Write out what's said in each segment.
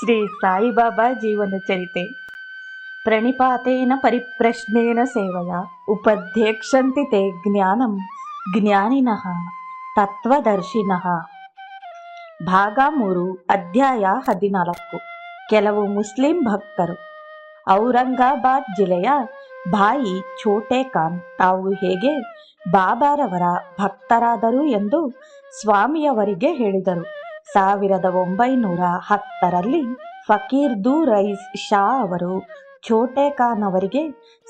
ಶ್ರೀ ಸಾಯಿಬಾಬಾ ಜೀವನ ಚರಿತೆ. ಪ್ರಣಿಪಾತೇನ ಪರಿಪ್ರಶ್ನೇನ ಸೇವಯ, ಉಪಧ್ಯಕ್ಷಂತಿ ತೇ ಜ್ಞಾನಂ, ಜ್ಞಾನಿನಃ, ತತ್ವದರ್ಶಿನಃ. ಭಾಗ ಮೂರು, ಅಧ್ಯಾಯ ಹದಿನಾಲ್ಕು. ಕೆಲವು ಮುಸ್ಲಿಂ ಭಕ್ತರು, ಔರಂಗಾಬಾದ್ ಜಿಲ್ಲೆಯ ಭಾಯಿ ಛೋಟೆ ಖಾನ್ ತಾವು ಹೇಗೆ ಬಾಬಾರವರ ಭಕ್ತರಾದರು ಎಂದು ಸ್ವಾಮಿಯವರಿಗೆ ಹೇಳಿದರು. ಸಾವಿರದ ಒಂಬೈನೂರ ಹತ್ತರಲ್ಲಿ ಫಕೀರ್ ರೈಸ್ ಶಾ ಅವರು ಛೋಟೆ ಖಾನ್ ಅವರಿಗೆ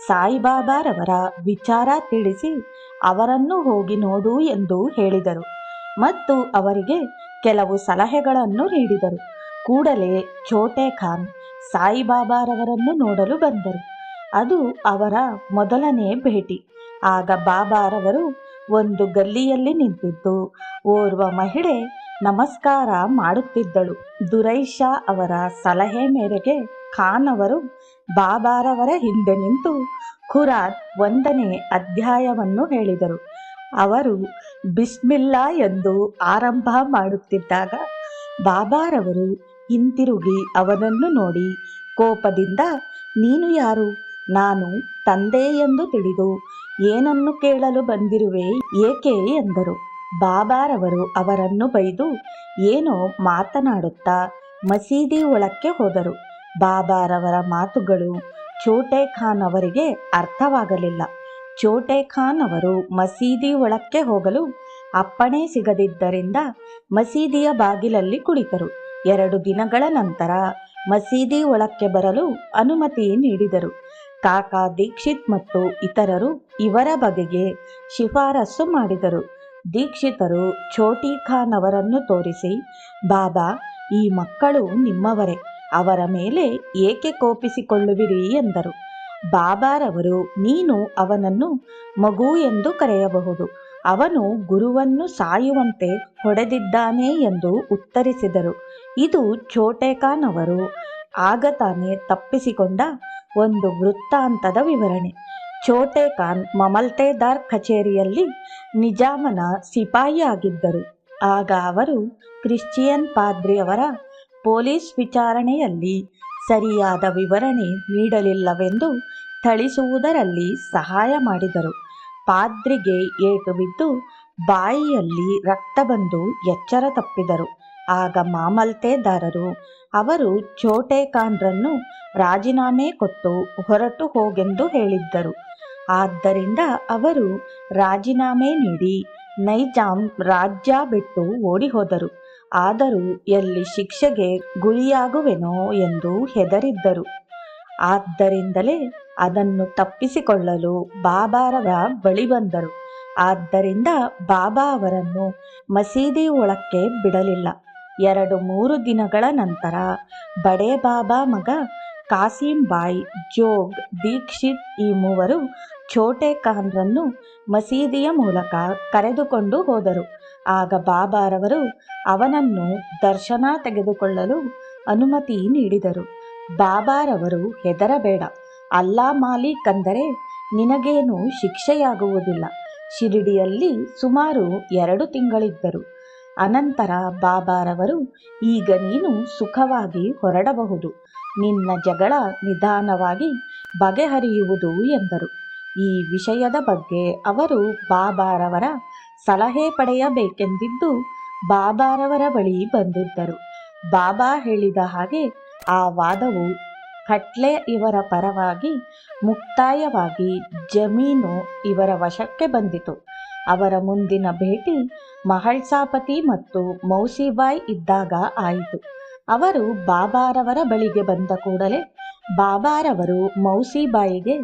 ಸಾಯಿಬಾಬಾರವರ ವಿಚಾರ ತಿಳಿಸಿ ಅವರನ್ನು ಹೋಗಿ ನೋಡು ಎಂದು ಹೇಳಿದರು ಮತ್ತು ಅವರಿಗೆ ಕೆಲವು ಸಲಹೆಗಳನ್ನು ನೀಡಿದರು. ಕೂಡಲೇ ಛೋಟೆ ಖಾನ್ ಸಾಯಿಬಾಬಾರವರನ್ನು ನೋಡಲು ಬಂದರು. ಅದು ಅವರ ಮೊದಲನೇ ಭೇಟಿ. ಆಗ ಬಾಬಾರವರು ಒಂದು ಗಲ್ಲಿಯಲ್ಲಿ ನಿಂತಿದ್ದು. ಓರ್ವ ಮಹಿಳೆ ನಮಸ್ಕಾರ ಮಾಡುತ್ತಿದ್ದಳು. ದುರೈಶಾ ಅವರ ಸಲಹೆ ಮೇರೆಗೆ ಖಾನ್ ಅವರು ಬಾಬಾರವರ ಹಿಂದೆ ನಿಂತು ಖುರಾನ್ ಒಂದನೇ ಅಧ್ಯಾಯವನ್ನು ಹೇಳಿದರು. ಅವರು, ಬಿಸ್ಮಿಲ್ಲಾ ಎಂದು ಆರಂಭ ಮಾಡುತ್ತಿದ್ದಾಗ ಬಾಬಾರವರು, ಹಿಂತಿರುಗಿ, ಅವನನ್ನು ನೋಡಿ, ಕೋಪದಿಂದ ನೀನು ಯಾರು? ನಾನು ತಂದೆ ಎಂದು ತಿಳಿದು ಏನನ್ನು ಕೇಳಲು ಬಂದಿರುವೆ, ಏಕೆ? ಎಂದರು. ಬಾಬಾರವರು ಅವರನ್ನು ಬೈದು ಏನೋ ಮಾತನಾಡುತ್ತಾ ಮಸೀದಿ ಒಳಕ್ಕೆ ಹೋದರು. ಬಾಬಾರವರ ಮಾತುಗಳು ಚೋಟೆ ಖಾನ್ ಅವರಿಗೆ ಅರ್ಥವಾಗಲಿಲ್ಲ. ಚೋಟೆ ಖಾನ್ ಅವರು ಮಸೀದಿ ಒಳಕ್ಕೆ ಹೋಗಲು ಅಪ್ಪಣೆ ಸಿಗದಿದ್ದರಿಂದ ಮಸೀದಿಯ ಬಾಗಿಲಲ್ಲಿ ಕುಳಿತರು. ಎರಡು ದಿನಗಳ ನಂತರ ಮಸೀದಿ ಒಳಕ್ಕೆ ಬರಲು ಅನುಮತಿ ನೀಡಿದರು. ಕಾಕಾ ದೀಕ್ಷಿತ್ ಮತ್ತು ಇತರರು ಇವರ ಬಗೆಗೆ ಶಿಫಾರಸು ಮಾಡಿದರು. ದೀಕ್ಷಿತರು ಛೋಟಿ ಖಾನ್ ಅವರನ್ನು ತೋರಿಸಿ, ಬಾಬಾ, ಈ ಮಕ್ಕಳು ನಿಮ್ಮವರೇ, ಅವರ ಮೇಲೆ ಏಕೆ ಕೋಪಿಸಿಕೊಳ್ಳುವಿರಿ? ಎಂದರು. ಬಾಬಾರವರು ನೀನು ಅವನನ್ನು ಮಗು ಎಂದು ಕರೆಯಬಹುದು. ಅವನು ಗುರುವನ್ನು ಸಾಯುವಂತೆ ಹೊಡೆದಿದ್ದಾನೆ ಎಂದು ಉತ್ತರಿಸಿದರು. ಇದು ಛೋಟೆ ಖಾನ್ ಅವರು ಆಗ ತಾನೇ ತಪ್ಪಿಸಿಕೊಂಡ ಒಂದು ವೃತ್ತಾಂತದ ವಿವರಣೆ. ಛೋಟೆ ಖಾನ್ ಮಮಲ್ತೇದಾರ್ ಕಚೇರಿಯಲ್ಲಿ ನಿಜಾಮನ ಸಿಪಾಯಿಯಾಗಿದ್ದರು. ಆಗ ಅವರು ಕ್ರಿಶ್ಚಿಯನ್ ಪಾದ್ರಿಯವರ ಪೊಲೀಸ್ ವಿಚಾರಣೆಯಲ್ಲಿ ಸರಿಯಾದ ವಿವರಣೆ ನೀಡಲಿಲ್ಲವೆಂದು ಥಳಿಸುವುದರಲ್ಲಿ ಸಹಾಯ ಮಾಡಿದರು. ಪಾದ್ರಿಗೆ ಏಟು ಬಿದ್ದು ಬಾಯಿಯಲ್ಲಿ ರಕ್ತ ಬಂದು ಎಚ್ಚರ ತಪ್ಪಿದರು. ಆಗ ಮಾಮಲ್ತೇದಾರರು, ಅವರು ಛೋಟೆ ಖಾನ್ರನ್ನು ರಾಜೀನಾಮೆ ಕೊಟ್ಟು ಹೊರಟು ಹೋಗೆಂದು ಹೇಳಿದ್ದರು. ಆದ್ದರಿಂದ ಅವರು ರಾಜೀನಾಮೆ ನೀಡಿ ನೈಜಾಮ್ ರಾಜ್ಯ ಬಿಟ್ಟು ಓಡಿ ಹೋದರು ಆದರೂ ಎಲ್ಲಿ ಶಿಕ್ಷೆಗೆ ಗುರಿಯಾಗುವೆನೋ ಎಂದು ಹೆದರಿದ್ದರು. ಆದ್ದರಿಂದಲೇ ಅದನ್ನು ತಪ್ಪಿಸಿಕೊಳ್ಳಲು ಬಾಬಾರವರ ಬಳಿ ಬಂದರು. ಆದ್ದರಿಂದ ಬಾಬಾ ಅವರನ್ನು ಮಸೀದಿ ಒಳಕ್ಕೆ ಬಿಡಲಿಲ್ಲ. ಎರಡು ಮೂರು ದಿನಗಳ ನಂತರ ಬಡೇ ಬಾಬಾ ಮಗ ಕಾಸಿಂ ಬಾಯ್ ಜೋಗ್ ದೀಕ್ಷಿತ್ ಈ ಮೂವರು ಛೋಟೆ ಖಾನ್ರನ್ನು ಮಸೀದಿಯ ಮೂಲಕ ಕರೆದುಕೊಂಡು ಹೋದರು. ಆಗ ಬಾಬಾರವರು ಅವನನ್ನು ದರ್ಶನ ತೆಗೆದುಕೊಳ್ಳಲು ಅನುಮತಿ ನೀಡಿದರು. ಬಾಬಾರವರು ಹೆದರಬೇಡ. ಅಲ್ಲಾ ಮಾಲೀಕ್ ಅಂದರೆ ನಿನಗೇನು ಶಿಕ್ಷೆಯಾಗುವುದಿಲ್ಲ. ಶಿರಡಿಯಲ್ಲಿ ಸುಮಾರು ಎರಡು ತಿಂಗಳಿದ್ದರು. ಅನಂತರ ಬಾಬಾರವರು, ಈಗ ನೀನು ಸುಖವಾಗಿ ಹೊರಡಬಹುದು. ನಿನ್ನ ಜಗಳ ನಿಧಾನವಾಗಿ ಬಗೆಹರಿಯುವುದು ಎಂದರು. ಈ ವಿಷಯದ ಬಗ್ಗೆ ಅವರು ಬಾಬಾರವರ ಸಲಹೆ ಪಡೆಯಬೇಕೆಂದಿದ್ದು ಬಾಬಾರವರ ಬಳಿ ಬಂದಿದ್ದರು. ಬಾಬಾ ಹೇಳಿದ ಹಾಗೆ ಆ ವಾದವು ಕಟ್ಲೆ ಇವರ ಪರವಾಗಿ ಮುಕ್ತಾಯವಾಗಿ ಜಮೀನು ಇವರ ವಶಕ್ಕೆ ಬಂದಿತು. ಅವರ ಮುಂದಿನ ಭೇಟಿ ಮಹಳ್ಸಾಪತಿ ಮತ್ತು ಮೌಸಿಬಾಯ್ ಇದ್ದಾಗ ಆಯಿತು. ಅವರು ಬಾಬಾರವರ ಬಳಿಗೆ ಬಂದ ಕೂಡಲೇ, ಬಾಬಾರವರು ಮೌಸಿಬಾಯಿಗೆ,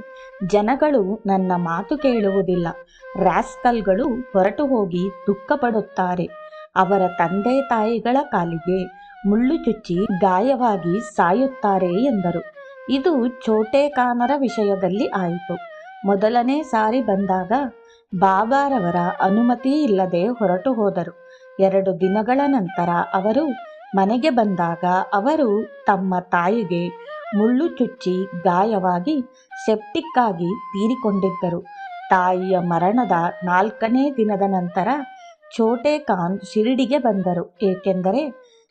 ಜನಗಳು ನನ್ನ ಮಾತು ಕೇಳುವುದಿಲ್ಲ. ರ್ಯಾಸ್ಕಲ್ಗಳು ಹೊರಟು ಹೋಗಿ ದುಃಖಪಡುತ್ತಾರೆ. ಅವರ ತಂದೆ ತಾಯಿಗಳ ಕಾಲಿಗೆ ಮುಳ್ಳು ಚುಚ್ಚಿ ಗಾಯವಾಗಿ ಸಾಯುತ್ತಾರೆ ಎಂದರು. ಇದು ಚೋಟೆಕಾನರ ವಿಷಯದಲ್ಲಿ ಆಯಿತು. ಮೊದಲನೇ ಸಾರಿ ಬಂದಾಗ ಬಾಬಾರವರ ಅನುಮತಿ ಇಲ್ಲದೆ ಹೊರಟು ಹೋದರು. ಎರಡು ದಿನಗಳ ನಂತರ ಅವರು ಮನೆಗೆ ಬಂದಾಗ ಅವರು ತಮ್ಮ ತಾಯಿಗೆ ಮುಳ್ಳು ಚುಚ್ಚಿ ಗಾಯವಾಗಿ ಸೆಪ್ಟಿಕ್ ಆಗಿ ತೀರಿಕೊಂಡಿದ್ದರು. ತಾಯಿಯ ಮರಣದ ನಾಲ್ಕನೇ ದಿನದ ನಂತರ ಛೋಟೆ ಖಾನ್ ಶಿರಡಿಗೆ ಬಂದರು. ಏಕೆಂದರೆ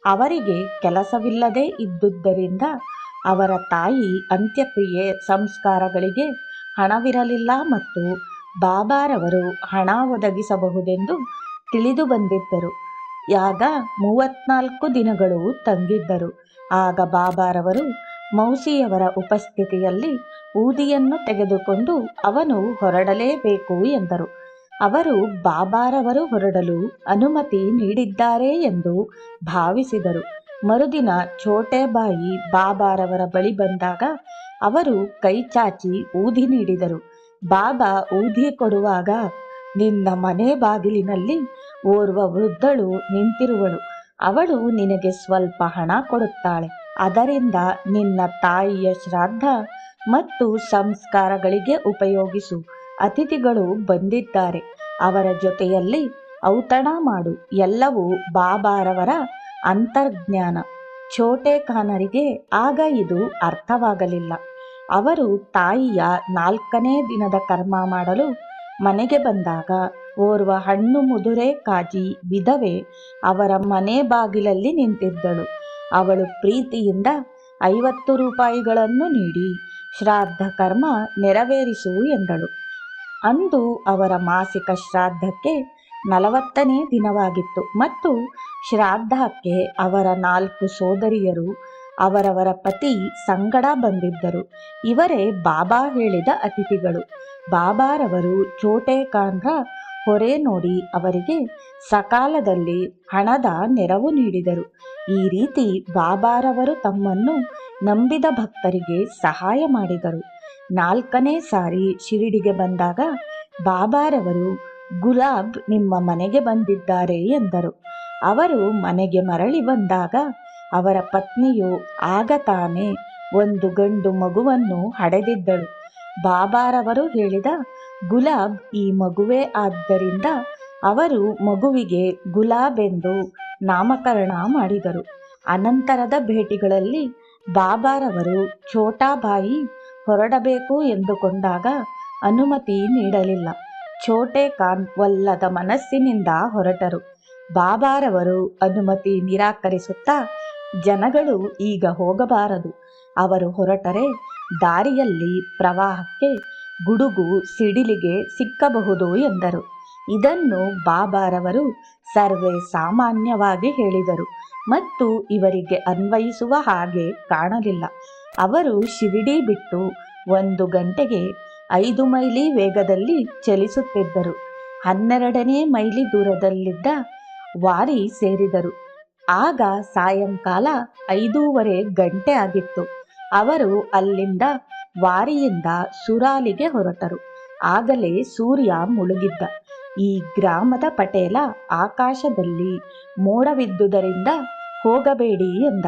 ಅವರಿಗೆ ಕೆಲಸವಿಲ್ಲದೆ ಇದ್ದುದರಿಂದ ಅವರ ತಾಯಿ ಅಂತ್ಯಕ್ರಿಯೆ ಸಂಸ್ಕಾರಗಳಿಗೆ ಹಣವಿರಲಿಲ್ಲ ಮತ್ತು ಬಾಬಾರವರು ಹಣ ಒದಗಿಸಬಹುದೆಂದು ತಿಳಿದು ಬಂದಿದ್ದರು. ಯಾಗ ಮೂವತ್ನಾಲ್ಕು ದಿನಗಳು ತಂಗಿದ್ದರು. ಆಗ ಬಾಬಾರವರು ಮೌಸಿಯವರ ಉಪಸ್ಥಿತಿಯಲ್ಲಿ ಊದಿಯನ್ನು ತೆಗೆದುಕೊಂಡು ಅವನು ಹೊರಡಲೇಬೇಕು ಎಂದರು. ಅವರು ಬಾಬಾರವರು ಹೊರಡಲು ಅನುಮತಿ ನೀಡಿದ್ದಾರೆ ಎಂದು ಭಾವಿಸಿದರು. ಮರುದಿನ ಛೋಟೆಬಾಯಿ ಬಾಬಾರವರ ಬಳಿ ಬಂದಾಗ ಅವರು ಕೈ ಚಾಚಿ ಊದಿ ನೀಡಿದರು. ಬಾಬಾ ಊದಿ ಕೊಡುವಾಗ ನಿನ್ನ ಮನೆ ಬಾಗಿಲಿನಲ್ಲಿ ಓರ್ವ ವೃದ್ಧಳು ನಿಂತಿರುವಳು. ಅವಳು ನಿನಗೆ ಸ್ವಲ್ಪ ಹಣ ಕೊಡುತ್ತಾಳೆ. ಅದರಿಂದ ನಿನ್ನ ತಾಯಿಯ ಶ್ರಾದ್ದ ಮತ್ತು ಸಂಸ್ಕಾರಗಳಿಗೆ ಉಪಯೋಗಿಸು. ಅತಿಥಿಗಳು ಬಂದಿದ್ದಾರೆ. ಅವರ ಜೊತೆಯಲ್ಲಿ ಔತಣ ಮಾಡು. ಎಲ್ಲವೂ ಬಾಬಾರವರ ಅಂತರ್ಜ್ಞಾನ. ಛೋಟೆ ಖಾನರಿಗೆ ಆಗ ಇದು ಅರ್ಥವಾಗಲಿಲ್ಲ. ಅವರು ತಾಯಿಯ ನಾಲ್ಕನೇ ದಿನದ ಕರ್ಮ ಮಾಡಲು ಮನೆಗೆ ಬಂದಾಗ, ಓರ್ವ ಹಣ್ಣು ಮುದುರೆ ಕಾಜಿ ವಿಧವೆ ಅವರ ಮನೆ ಬಾಗಿಲಲ್ಲಿ ನಿಂತಿದ್ದಳು. ಅವಳು ಪ್ರೀತಿಯಿಂದ ಐವತ್ತು ರೂಪಾಯಿಗಳನ್ನು ನೀಡಿ ಶ್ರಾದ್ದ ಕರ್ಮ ನೆರವೇರಿಸು ಎಂದಳು. ಅಂದು ಅವರ ಮಾಸಿಕ ಶ್ರಾದ್ದಕ್ಕೆ ನಲವತ್ತನೇ ದಿನವಾಗಿತ್ತು ಮತ್ತು ಶ್ರಾದ್ದಕ್ಕೆ ಅವರ ನಾಲ್ಕು ಸೋದರಿಯರು ಅವರವರ ಪತಿ ಸಂಗಡ ಬಂದಿದ್ದರು. ಇವರೇ ಬಾಬಾ ಹೇಳಿದ ಅತಿಥಿಗಳು. ಬಾಬಾರವರು ಕಾಂದ್ರ ಹೊರೆ ನೋಡಿ ಅವರಿಗೆ ಸಕಾಲದಲ್ಲಿ ಹಣದ ನೆರವು ನೀಡಿದರು. ಈ ರೀತಿ ಬಾಬಾರವರು ತಮ್ಮನ್ನು ನಂಬಿದ ಭಕ್ತರಿಗೆ ಸಹಾಯ ಮಾಡಿದರು. ನಾಲ್ಕನೇ ಸಾರಿ ಶಿರಡಿಗೆ ಬಂದಾಗ ಬಾಬಾರವರು, ಗುಲಾಬ್ ನಿಮ್ಮ ಮನೆಗೆ ಬಂದಿದ್ದಾರೆ ಎಂದರು. ಅವರು ಮನೆಗೆ ಮರಳಿ ಬಂದಾಗ ಅವರ ಪತ್ನಿಯು ಆಗ ತಾನೇ ಒಂದು ಗಂಡು ಮಗುವನ್ನು ಹಡೆದಿದ್ದಳು. ಬಾಬಾರವರು ಹೇಳಿದ ಗುಲಾಬ್ ಈ ಮಗುವೇ ಆದ್ದರಿಂದ ಅವರು ಮಗುವಿಗೆ ಗುಲಾಬ್ ಎಂದು ನಾಮಕರಣ ಮಾಡಿದರು. ಅನಂತರದ ಭೇಟಿಗಳಲ್ಲಿ ಬಾಬಾರವರು ಛೋಟಾಬಾಯಿ ಹೊರಡಬೇಕು ಎಂದುಕೊಂಡಾಗ ಅನುಮತಿ ನೀಡಲಿಲ್ಲ. ಛೋಟೆ ಖಾನ್ ಒಲ್ಲದ ಮನಸ್ಸಿನಿಂದ ಹೊರಟರು. ಬಾಬಾರವರು ಅನುಮತಿ ನಿರಾಕರಿಸುತ್ತಾ ಜನಗಳು ಈಗ ಹೋಗಬಾರದು. ಅವರು ಹೊರಟರೆ ದಾರಿಯಲ್ಲಿ ಪ್ರವಾಹಕ್ಕೆ ಗುಡುಗು ಸಿಡಿಲಿಗೆ ಸಿಕ್ಕಬಹುದು ಎಂದರು. ಇದನ್ನು ಬಾಬಾರವರು ಸರ್ವೇ ಸಾಮಾನ್ಯವಾಗಿ ಹೇಳಿದರು ಮತ್ತು ಇವರಿಗೆ ಅನ್ವಯಿಸುವ ಹಾಗೆ ಕಾಣಲಿಲ್ಲ. ಅವರು ಶಿರಡಿ ಬಿಟ್ಟು ಒಂದು ಗಂಟೆಗೆ ಐದು ಮೈಲಿ ವೇಗದಲ್ಲಿ ಚಲಿಸುತ್ತಿದ್ದರು. ಹನ್ನೆರಡನೇ ಮೈಲಿ ದೂರದಲ್ಲಿದ್ದ ವಾರಿ ಸೇರಿದರು. ಆಗ ಸಾಯಂಕಾಲ ಐದೂವರೆ ಗಂಟೆ ಆಗಿತ್ತು. ಅವರು ಅಲ್ಲಿಂದ ವಾರಿಯಿಂದ ಸುರಾಲಿಗೆ ಹೊರಟರು. ಆಗಲೇ ಸೂರ್ಯ ಮುಳುಗಿದ್ದ. ಈ ಗ್ರಾಮದ ಪಟೇಲ ಆಕಾಶದಲ್ಲಿ ಮೋಡವಿದ್ದುದರಿಂದ ಹೋಗಬೇಡಿ ಎಂದ.